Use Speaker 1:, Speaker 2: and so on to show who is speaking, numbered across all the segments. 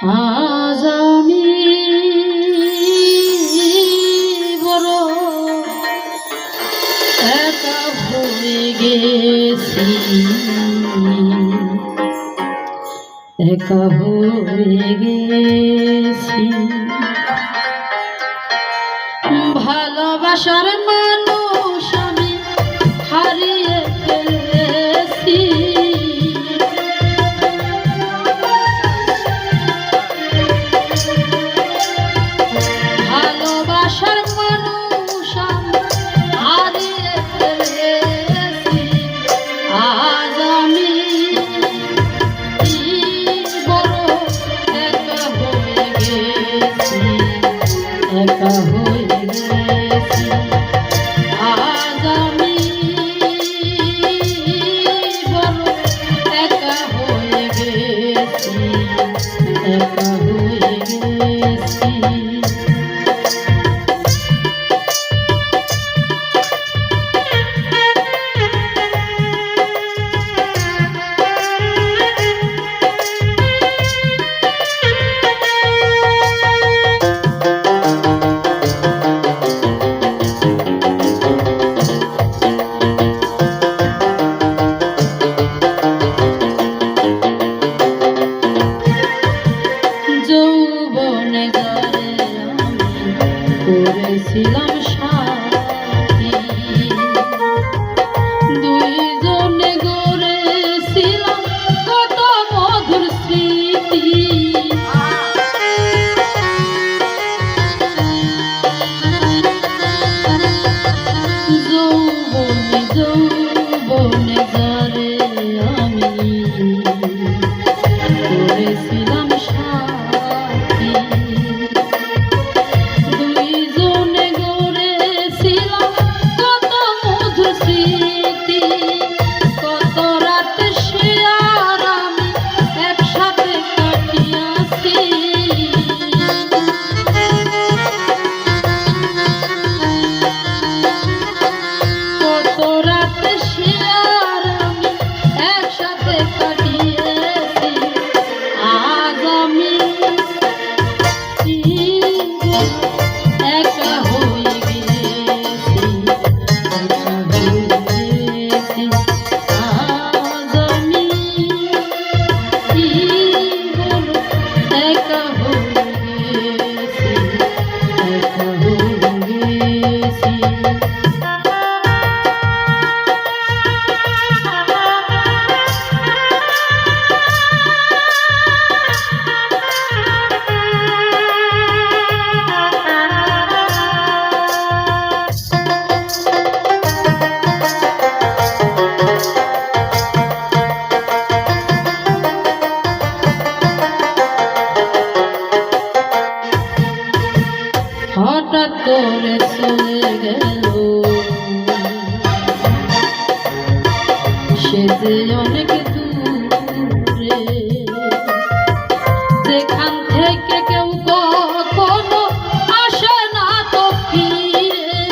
Speaker 1: আজ আমি বড় গেছি। একা হয়ে গেছি। ভালোবাসার মা করে চলে গেল, সে যে অনেক দূরে থেকে কেউ কখনো না তো ফিরে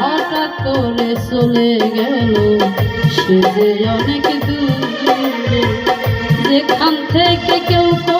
Speaker 1: হঠাৎ চলে গেল সে অনেক দূরে। যেখান থেকে কেউ তো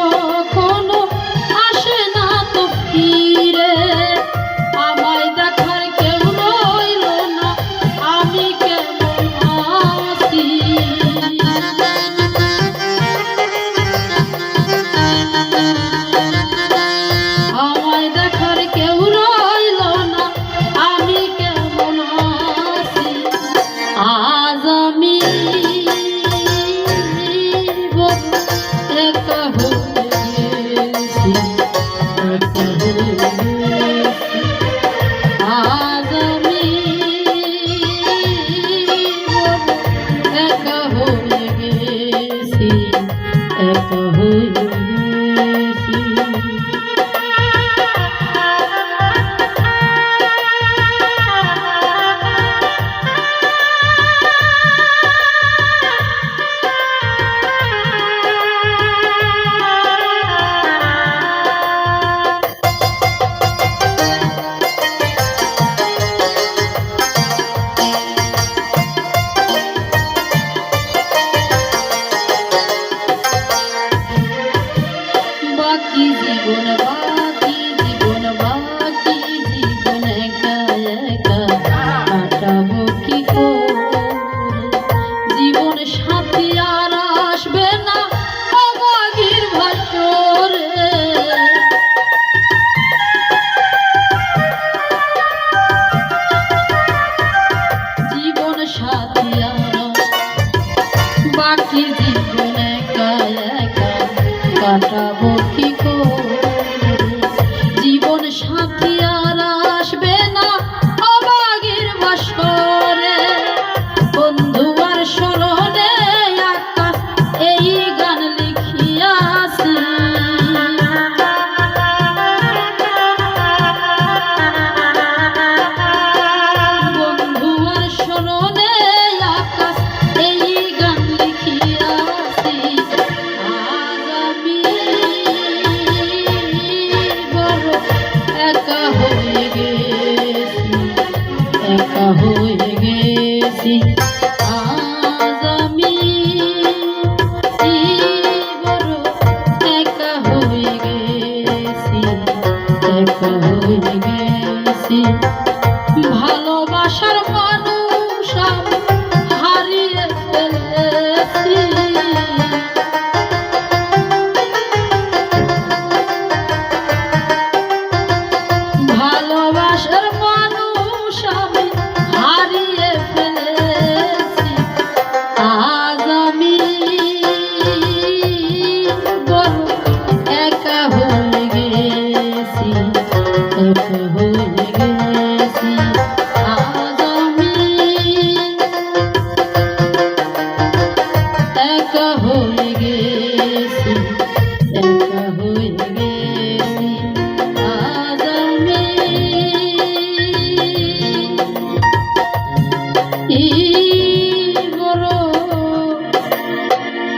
Speaker 1: সহজ গেছে